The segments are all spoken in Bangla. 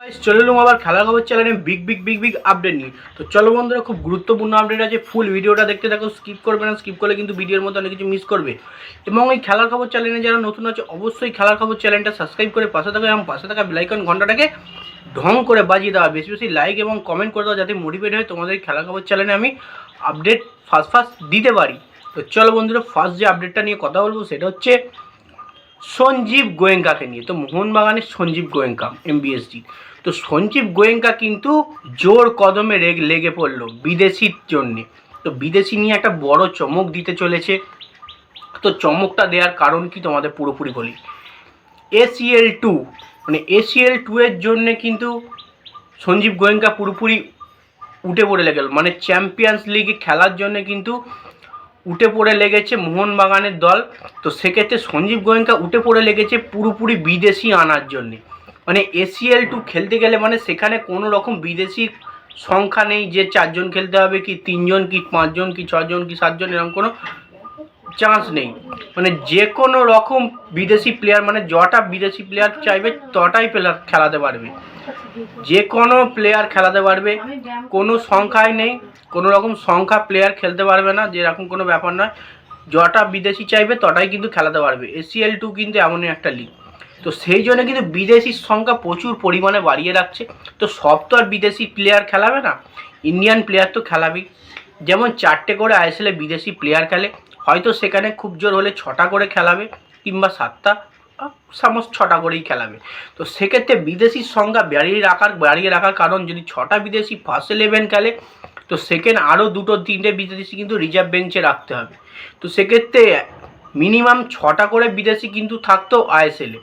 চলে এলুম আবার খেলার খবর চ্যানেলে big big big big update নিয়ে। তো চলো বন্ধুরা, খুব গুরুত্বপূর্ণ আপডেট আছে। ফুল ভিডিওটা দেখতে থাকো স্কিপ করবে না স্কিপ করলে কিন্তু ভিডিওর মধ্যে অনেক কিছু মিস করবে। এবং এই খেলার খবর চ্যানেলে যারা নতুন আছে, অবশ্যই খেলার খবর চ্যানেলটা সাবস্ক্রাইব করে পাশে থাকা এবং পাশে থাকা বেলাইকন ঘন্টাটাকে ঢং করে বাজিয়ে দেওয়া বেশি বেশি লাইক এবং কমেন্ট করে দেওয়া যাতে মোটিভেট হয় তোমাদের খেলার খবর চ্যানেলে আমি আপডেট ফার্স্ট ফার্স্ট দিতে পারি। তো চলো বন্ধুরা ফার্স্ট যে আপডেটটা নিয়ে কথা বলব, সেটা হচ্ছে সঞ্জীব গোয়েঙ্কাকে নিয়ে। তো মোহনবাগানের সঞ্জীব গোয়েঙ্কা এমবিএসডি তো সঞ্জীব গোয়েঙ্কা কিন্তু জোর কদমে লেগে পড়ল বিদেশির জন্যে। তো বিদেশি নিয়ে একটা বড় চমক দিতে চলেছে। তো চমকটা দেওয়ার কারণ কি তোমাদের পুরোপুরি বলি। এসিএল টু মানে এসিএল টু এর জন্যে কিন্তু সঞ্জীব গোয়েঙ্কা পুরোপুরি উঠে পড়ে লেগেল মানে চ্যাম্পিয়ন্স লিগে খেলার জন্য কিন্তু উঠে পড়ে লেগেছে মোহনবাগানের দল। তো সেক্ষেত্রে সঞ্জীব গোয়েঙ্কা উঠে পড়ে লেগেছে পুরোপুরি বিদেশি আনার জন্যে। মানে এসিএল টু খেলতে গেলে মানে সেখানে কোনো রকম বিদেশি সংখ্যা নেই যে চারজন খেলতে হবে কি তিনজন কি পাঁচজন কি ছজন কি সাতজন এরকম কোনো চান্স নেই। মানে যে কোনো রকম বিদেশি প্লেয়ার মানে যটা বিদেশি প্লেয়ার চাইবে তটাই প্লেয়ার খেলাতে পারবে। যে কোনো প্লেয়ার খেলাতে পারবে। কোনো সংখ্যাই নেই, কোনো রকম সংখ্যা প্লেয়ার খেলতে পারবে না, যেরকম কোনো ব্যাপার নয়। যটা বিদেশি চাইবে, তটাই কিন্তু খেলাতে পারবে। এসিএল টু কিন্তু এমনই একটা লিগ তো সেই জন্য কিন্তু বিদেশির সংখ্যা প্রচুর পরিমাণে বাড়িয়ে রাখছে। তো সব তো আর বিদেশি প্লেয়ার খেলাবে না ইন্ডিয়ান প্লেয়ার তো খেলাবেই। যেমন চারটে করে আইএসএলে বিদেশি প্লেয়ার খেলে, হয়তো সেখানে খুব জোর হলে ছটা করে খেলাবে কিংবা সাতটা। সামস ছটা করেই খেলাবে। তো সেক্ষেত্রে বিদেশির সংখ্যা বাড়িয়ে রাখার বাড়িয়ে রাখার কারণ যদি ছটা বিদেশি ফার্স্ট ইলেভেন খেলে, তো সেকেন্ড আরও দুটো, তিনটে বিদেশি কিন্তু রিজার্ভ বেঞ্চে রাখতে হবে। তো সেক্ষেত্রে মিনিমাম ছটা করে বিদেশি কিন্তু থাকতো আইএসএলে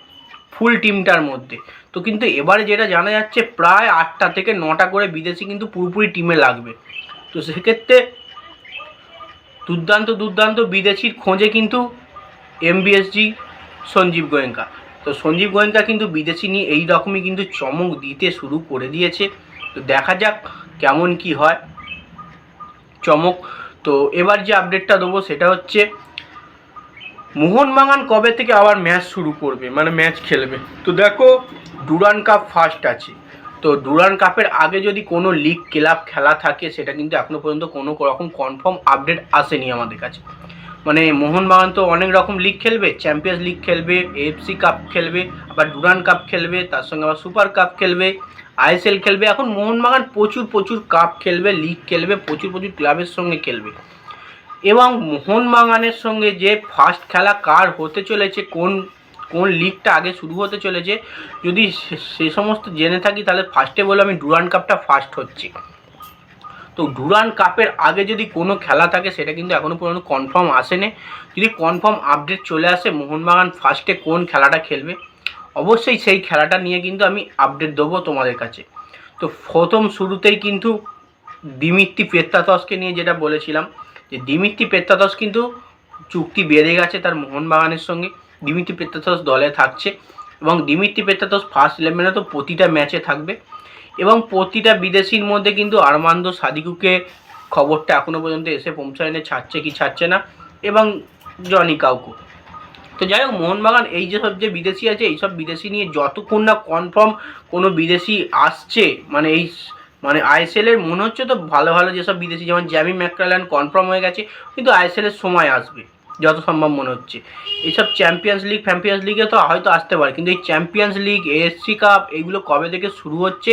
ফুল টিমটার মধ্যে। তো কিন্তু এবারে যেটা জানা যাচ্ছে, প্রায় আটটা থেকে নটা করে বিদেশি কিন্তু পুরোপুরি টিমে লাগবে। তো সেক্ষেত্রে দুর্দান্ত দুর্দান্ত বিদেশির খোঁজে কিন্তু এমবিএসজি সঞ্জীব গোয়েঙ্কা। তো সঞ্জীব গোয়েঙ্কা কিন্তু বিদেশি নিয়ে এই রকমই কিন্তু চমক দিতে শুরু করে দিয়েছে। তো দেখা যাক কেমন কি হয় চমক। তো এবার যে আপডেটটা দেবো সেটা হচ্ছে, মোহনবাগান কবে থেকে আবার ম্যাচ শুরু করবে? মানে ম্যাচ খেলবে? তো দেখো ডুরান কাপ ফার্স্ট আছে। তো ডুরান কাপের আগে যদি কোনো লিগ ক্লাব খেলা থাকে, সেটা কিন্তু এখনও পর্যন্ত কোনো রকম কনফার্ম আপডেট আসেনি আমাদের কাছে। মানে মোহনবাগান তো অনেক রকম লিগ খেলবে চ্যাম্পিয়ন্স লিগ খেলবে এফসি কাপ খেলবে, আবার ডুরান কাপ খেলবে, তার সঙ্গে আবার সুপার কাপ খেলবে আইএসএল খেলবে। এখন মোহনবাগান প্রচুর প্রচুর কাপ খেলবে লিগ খেলবে, প্রচুর প্রচুর ক্লাবের সঙ্গে খেলবে। এবং মোহনবাগানের সঙ্গে যে ফার্স্ট খেলা কার হতে চলেছে, কোন কোন লিগটা আগে শুরু হতে চলেছে, যদি সে- সমস্ত জেনে থাকি, তাহলে ফার্স্টে বলে আমি ডুরান কাপটা ফার্স্ট হচ্ছে। তো ডুরান কাপের আগে যদি কোনো খেলা থাকে, সেটা কিন্তু এখনও পর্যন্ত কনফার্ম আসেনি। যদি কনফার্ম আপডেট চলে আসে, মোহনবাগান ফার্স্টে কোন খেলাটা খেলবে, অবশ্যই সেই খেলাটা নিয়ে কিন্তু আমি আপডেট দেবো তোমাদের কাছে। তো প্রথম শুরুতেই কিন্তু দিমিত্তি পেত্তাতসকে নিয়ে যেটা বলেছিলাম, যে দিমিত্রি পেত্তাতস কিন্তু চুক্তি বেড়ে গেছে তার মোহনবাগানের সঙ্গে। দিমিত্রি পেত্তাতস দলে থাকছে এবং দিমিত্রি পেত্তাতস ফার্স্ট ইলেভেনে তো প্রতিটা ম্যাচে থাকবে। এবং প্রতিটা বিদেশির মধ্যে কিন্তু আরমান্দ সাদিকুকে খবরটা এখনও পর্যন্ত এসে পৌঁছায় পৌঁছায়নি, ছাড়ছে কি ছাড়ছে না, এবং জনি কাউকু। তো যাই হোক, মোহনবাগান এই যেসব যে বিদেশি আছে এইসব বিদেশি নিয়ে যতক্ষণ না কনফার্ম কোনো বিদেশি আসছে মানে এই মানে আইএসএল এর, মনে হচ্ছে তো ভালো ভালো যেসব বিদেশি, যেমন জ্যামি ম্যাকরাল্যান্ড কনফার্ম হয়ে গেছে, কিন্তু আইএসএল এর সময় আসবে। যত সম্ভব মনে হচ্ছে। এইসব চ্যাম্পিয়ন্স লিগ ফ্যাম্পিয়ন্স লিগে তো হয়তো আসতে পারে, কিন্তু এই চ্যাম্পিয়ন্স লিগ এএসসি কাপ এইগুলো কবে থেকে শুরু হচ্ছে,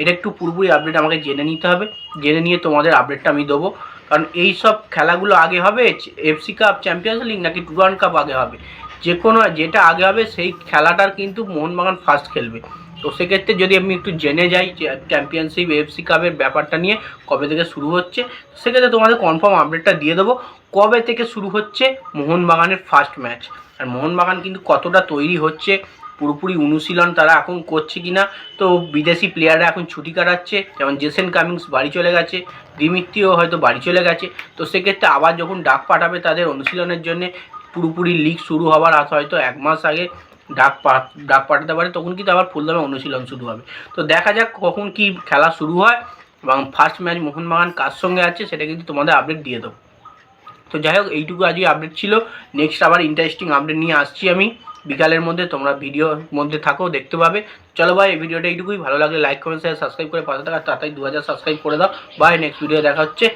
এটা একটু পুরোপুরি আপডেট আমাকে জেনে নিতে হবে। জেনে নিয়ে তোমাদের আপডেটটা আমি দেবো। কারণ এই সব খেলাগুলো আগে হবে এফসি কাপ চ্যাম্পিয়ন্স লিগ নাকি টুরান কাপ আগে হবে? যে কোনো যেটা আগে হবে সেই খেলাটার কিন্তু মোহনবাগান ফার্স্ট খেলবে। তো সেক্ষেত্রে যদি আমি একটু জেনে যাই যে চ্যাম্পিয়নশিপ এফসি কাপের ব্যাপারটা নিয়ে কবে থেকে শুরু হচ্ছে সেক্ষেত্রে তোমাদের কনফার্ম আপডেটটা দিয়ে দেবো। কবে থেকে শুরু হচ্ছে মোহনবাগানের ফার্স্ট ম্যাচ আর মোহনবাগান কিন্তু কতটা তৈরি হচ্ছে, পুরোপুরি অনুশীলন তারা এখন করছে কি না তো বিদেশি প্লেয়াররা এখন ছুটি কাটাচ্ছে, যেমন জেসেন কামিংস বাড়ি চলে গেছে, দিমিত্রিও হয়তো বাড়ি চলে গেছে, তো সেক্ষেত্রে আবার যখন ডাক পাঠাবে তাদের অনুশীলনের জন্যে, পুরোপুরি লিগ শুরু হওয়ার আজ হয়তো এক মাস আগে ডাক পা ডাক পাঠাতে পারে, তখন কিন্তু আবার ফুলদমে অনুশীলন শুরু হবে। তো দেখা যাক কখন কি খেলা শুরু হয় এবং ফার্স্ট ম্যাচ মোহনবাগান কার সঙ্গে আছে সেটা কিন্তু তোমাদের আপডেট দিয়ে দেবো। তো যাই হোক, এইটুকু আজকে আপডেট ছিল। নেক্সট আবার ইন্টারেস্টিং আপডেট নিয়ে আসছি আমি। বিকালের মধ্যে তোমরা ভিডিওর মধ্যে থাকো, দেখতে পাবে। চলো ভাই, এই ভিডিওটা এইটুকুই। ভালো লাগলে লাইক কমেন্ট শেয়ার সাবস্ক্রাইব করে পাশে থাকা। তাড়াতাড়ি দু হাজার সাবস্ক্রাইব করে দাও। বাই নেক্সট ভিডিও দেখা হচ্ছে।